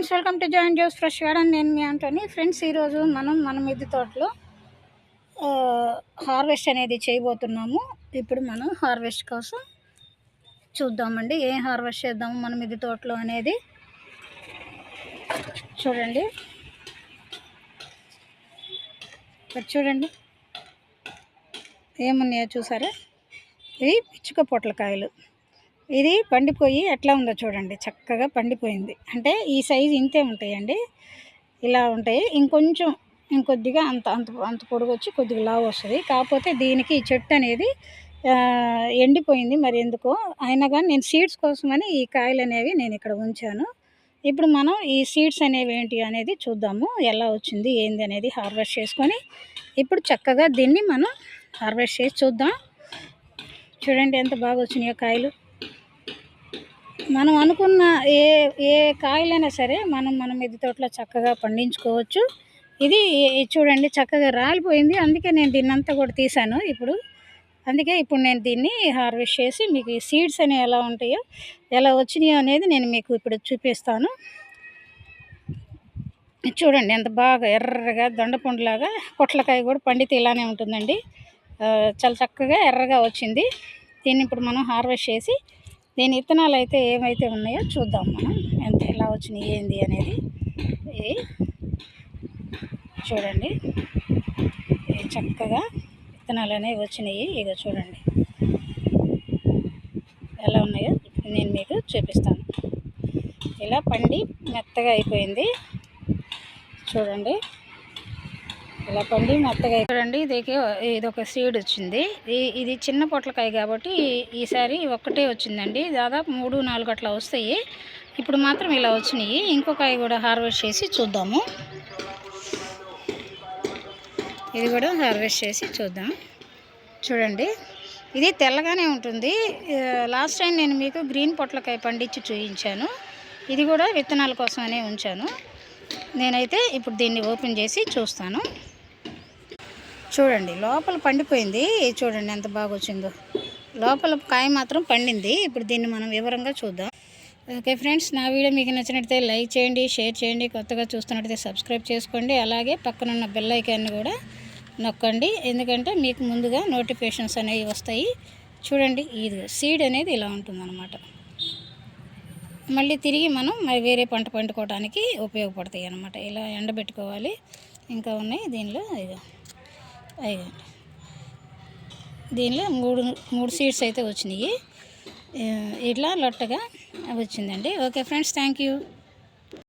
Friends welcome to join Joe's Fresh Garden. నేను మీ Antony friends ఈరోజు మనం మన మిద్దె తోటలో హార్వెస్ట్ అనేది చేయబోతున్నాము. ఇప్పుడు మనం హార్వెస్ట్ కోసం చూద్దామండి. ఏం హార్వెస్ట్ చేద్దాము మన మిద్దె తోటలో అనేది? చూడండి. చూడండి. ఏమున్నాయో చూసారా? ఇవి పిచ్చుక పొట్లకాయలు. ఇది పండిపోయి ఎట్లా ఉందో చూడండి. చక్కగా పండిపోయింది. అంటే ఈ సైజు ఇంతే ఉంటాయండి. ఇలా ఉంటాయి. ఇంకొంచెం ఇంకొద్దిగా అంత అంత అంత పొడుగు వచ్చి కొద్దిగా లావు వస్తుంది. కాకపోతే దీనికి ఈ చెట్టు అనేది ఎండిపోయింది. మరి ఎందుకో అయినా కానీ నేను సీడ్స్ కోసమని ఈ కాయలు అనేవి నేను ఇక్కడ ఉంచాను. ఇప్పుడు మనం ఈ సీడ్స్ అనేవి ఏంటి అనేది చూద్దాము. ఎలా వచ్చింది ఏంది అనేది హార్వెస్ట్ చేసుకొని ఇప్పుడు చక్కగా దీన్ని మనం హార్వెస్ట్ చేసి చూద్దాం. చూడండి ఎంత బాగా వచ్చినాయో కాయలు. మనం అనుకున్న ఏ ఏ కాయలైనా సరే మనం మన మిద్దె తోటలో చక్కగా పండించుకోవచ్చు. ఇది చూడండి చక్కగా రాలిపోయింది. అందుకే నేను దీన్నంతా కూడా తీసాను ఇప్పుడు. అందుకే ఇప్పుడు నేను దీన్ని హార్వెస్ట్ చేసి మీకు ఈ సీడ్స్ అనేవి ఎలా ఉంటాయో ఎలా వచ్చినాయో అనేది నేను మీకు ఇప్పుడు చూపిస్తాను. చూడండి ఎంత బాగా ఎర్రగా దొండపండులాగా పొట్లకాయ కూడా పండితే ఇలానే ఉంటుందండి. చాలా చక్కగా ఎర్రగా వచ్చింది. దీన్ని ఇప్పుడు మనం హార్వెస్ట్ చేసి దీని విత్తనాలు అయితే ఏమైతే ఉన్నాయో చూద్దాం మనం. ఎంత ఎలా వచ్చినాయి ఏంది అనేది. ఇది చూడండి. ఇది చక్కగా విత్తనాలు అనేవి వచ్చినాయి. ఇక చూడండి. ఎలా ఉన్నాయో నేను మీకు చూపిస్తాను. ఇలా పండి మెత్తగా అయిపోయింది. చూడండి. ఇలా పండి మెత్తగా చూడండి ఇది ఇది ఒక సీడ్ వచ్చింది ఇది చిన్న పొట్లకాయ కాబట్టి ఈసారి ఒక్కటే వచ్చిందండి. దాదాపు మూడు నాలుగు అట్లా వస్తాయి. ఇప్పుడు మాత్రం ఇలా వచ్చినాయి. ఇంకొక కూడా హార్వెస్ట్ చేసి చూద్దాము. ఇది కూడా హార్వెస్ట్ చేసి చూద్దాం. చూడండి ఇది తెల్లగానే ఉంటుంది. లాస్ట్ టైం నేను మీకు గ్రీన్ పొట్లకాయ పండించి చూపించాను. ఇది కూడా విత్తనాల కోసమనే ఉంచాను. నేనైతే ఇప్పుడు దీన్ని ఓపెన్ చేసి చూస్తాను. చూడండి లోపల పండిపోయింది. చూడండి ఎంత బాగా వచ్చిందో. లోపల కాయ మాత్రం పండింది. ఇప్పుడు దీన్ని మనం వివరంగా చూద్దాం. ఓకే ఫ్రెండ్స్ నా వీడియో మీకు నచ్చినట్లయితే లైక్ చేయండి షేర్ చేయండి కొత్తగా చూస్తున్నట్టయితే సబ్స్క్రైబ్ చేసుకోండి. అలాగే పక్కనున్న బెల్ ఐకాన్ని కూడా నొక్కండి. ఎందుకంటే మీకు ముందుగా నోటిఫికేషన్స్ అనేవి వస్తాయి. చూడండి ఇది సీడ్ అనేది ఇలా ఉంటుందన్నమాట. మళ్ళీ తిరిగి మనం మరి వేరే పంట పండుకోవడానికి ఉపయోగపడతాయి అన్నమాట ఇలా ఎండబెట్టుకోవాలి. ఇంకా ఉన్నాయి దీనిలో ఇదో దీనిలో మూడు మూడు సీడ్స్ అయితే వచ్చినాయి. ఇట్లా లొట్టగా వచ్చిందండి. Okay friends thank you.